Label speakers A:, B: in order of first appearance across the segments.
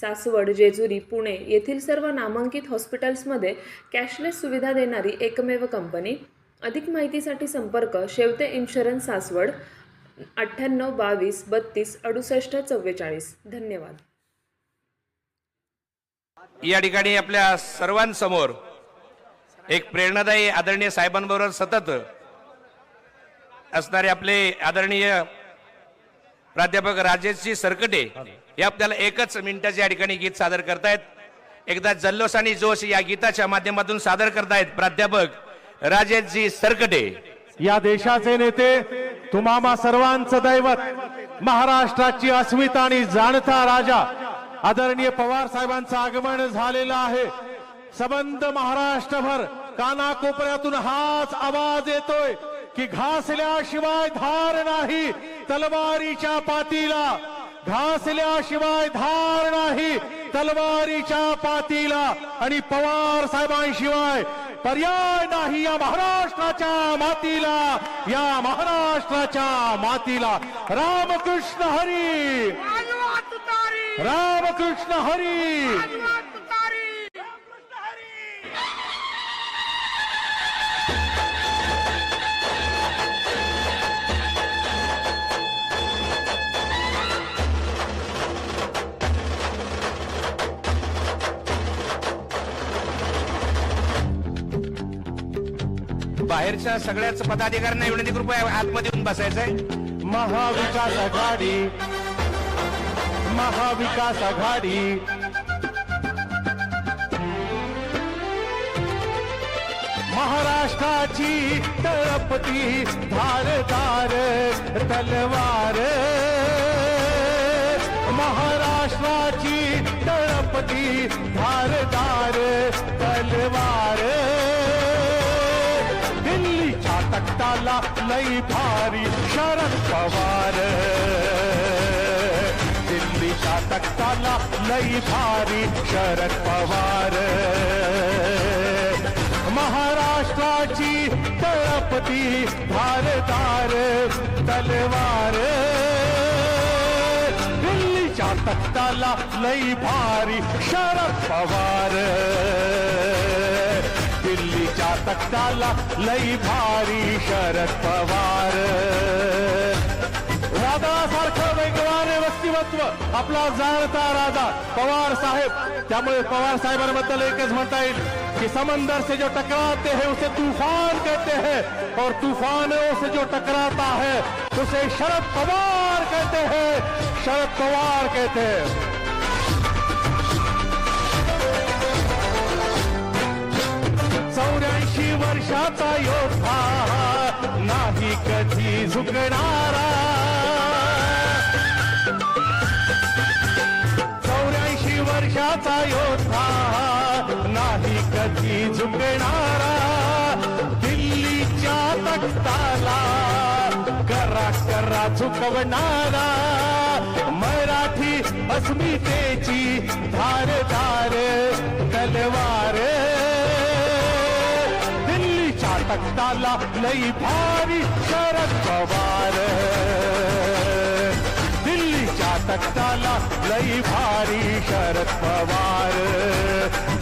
A: सासवड जेजुरी पुणे येथील सर्व नामांकित हॉस्पिटल्समध्ये कॅशलेस सुविधा देणारी एकमेव कंपनी. अधिक माहितीसाठी संपर्क शेवते इन्शुरन्स सासवड अठ्ठ्याण्णव बावीस बत्तीस अडुसष्ट चव्वेचाळीस. धन्यवाद.
B: या ठिकाणी आपल्या सर्वांसमोर एक प्रेरणादायी आदरणीय साहेबांबरोबर सतत असणारे आपले आदरणीय प्राध्यापक राजेशजी सरकटे हे आपल्याला एकच मिनिटाच्या या ठिकाणी गीत सादर करतायत. एकदा जल्लोष आणि जोश या गीताच्या माध्यमातून सादर करतायत प्राध्यापक राजेशजी सरकटे.
C: या देशाचे नेते तुम्हा सर्वांचं दैवत महाराष्ट्राची अस्मिता आणि जाणता राजा आदरणीय पवार साहेबांचं आगमन झालेलं आहे. सबंध महाराष्ट्रभर कानाकोपऱ्यातून हाच आवाज येतोय. की घासल्याशिवाय धार नाही तलवारीच्या पातीला. घासल्याशिवाय धार नाही तलवारीच्या पातीला. आणि पवार साहेबांशिवाय पर्याय नाही या महाराष्ट्राच्या मातीला. या महाराष्ट्राच्या मातीला. रामकृष्ण हरी. रामकृष्ण हरी.
B: बाहेरच्या सगळ्याच पदाधिकाऱ्यांना विनंती कृपया आतमध्ये येऊन बसायचंय?
C: महाविकास आघाडी. महाविकास आघाडी. महाराष्ट्राची तळपती धारदार तलवार. महाराष्ट्राची तळपती धारदार तलवार. तक्ताला लई भारी शरद पवार. दिल्लीच्या तक्ताला लई भारी शरद पवार. महाराष्ट्राची तळपती धारदार तलवार. दिल्लीच्या तक्ताला लई भारी शरद पवार. दिल्लीच्या तख्ताला लई भारी शरद पवार. राजासारखं वेगवान व्यक्तिमत्व आपला जाणता राजा पवार साहेब. त्यामुळे पवार साहेबांबद्दल एकच म्हणता येईल कि समंदर से जो टकराते हैं उसे तूफान कहते हैं और तूफानों से जो टकराता है उसे शरद पवार कहते हैं. शरद पवार कहते हैं. चौऱ्याऐंशी वर्षाचा योद्धा नाही कधी झुकणारा. चौऱ्याऐंशी वर्षाचा योद्धा नाही कधी झुकणारा. दिल्लीच्या तख्ताला करा करा झुकवणारा. मराठी अस्मितेची धारदार तलवार. तख्ताला लई भारी शरद पवार. दिल्लीच्या तख्ताला लई भारी शरद पवार.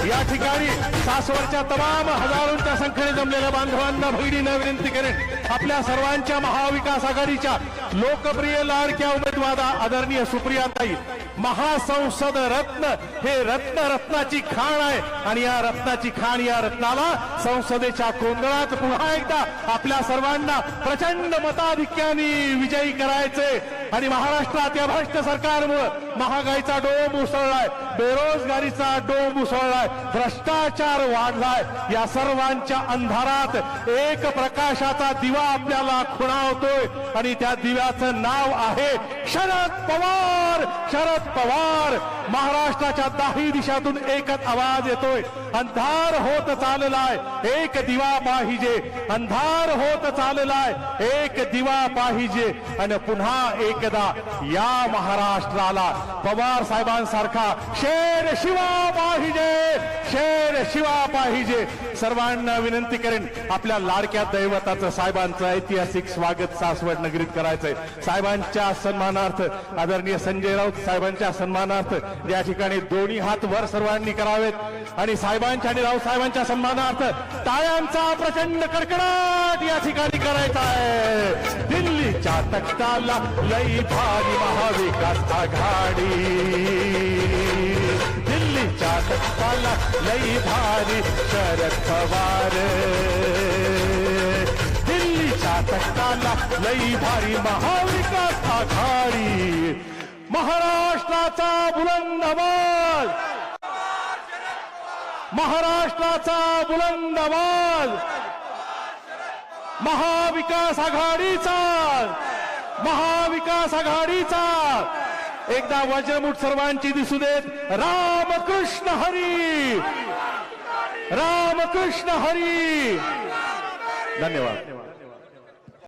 C: या ठिकाणी सासवडच्या तमाम हजारोंच्या संख्येने जमलेल्या बांधवांना भगिनीनं विनंती करेन. आपल्या सर्वांच्या महाविकास आघाडीच्या लोकप्रिय लाडक्या उमेदवार आदरणीय सुप्रियाताई महासंसद रत्न हे रत्न रत्नाची खाण आहे. आणि या रत्नाची खाण या रत्नाला संसदेच्या कोंदळात पुन्हा एकदा आपल्या सर्वांना प्रचंड मताधिक्याने विजयी करायचे. आणि महाराष्ट्रात या भ्रष्ट सरकारमुळं महागाईचा डोंब उसळलाय बेरोजगारीचा डोंब उसळलाय भ्रष्टाचार वाढलाय. या सर्वांच्या अंधारात एक प्रकाशाचा दिवा आपल्याला खुणावतोय आणि त्या दिव्याचं नाव आहे शरद पवार शरद पवार. महाराष्ट्राच्या दाही दिशातून एकच आवाज येतोय. अंधार होत चाललाय एक दिवा पाहिजे. अंधार होत चाललाय एक दिवा पाहिजे. आणि पुन्हा एकदा या महाराष्ट्राला पवार साहेबांसारखा शेर शिवा पाहिजे शेर शिवा पाहिजे. सर्वांना विनंती करेन आपल्या लाडक्या दैवताचं साहेबांचं ऐतिहासिक स्वागत सासवड नगरीत करायचंय. साहेबांच्या सन्मानार्थ आदरणीय संजय राऊत साहेबांच्या सन्मानार्थ या ठिकाणी दोन्ही हात वर सर्वांनी करावेत. आणि साहेबांच्या आणि राऊत साहेबांच्या सन्मानार्थ टाळ्यांचा प्रचंड कडकडाट या ठिकाणी करायचा आहे दिल्लीच्या तख्ताला लई भारी महाविकास आघाडी. दिल्लीच्या लई भारी शरद पवार. दिल्लीच्या तख्ताला लई भारी महाविकास आघाडी. महाराष्ट्राचा बुलंद आवाज. महाराष्ट्राचा बुलंद आवाज. महाविकास आघाडीचा. महाविकास आघाडीचा. एकदा वज्रमुठ सर्वांची दिसू देत. रामकृष्ण हरी! रामकृष्ण हरी! धन्यवाद.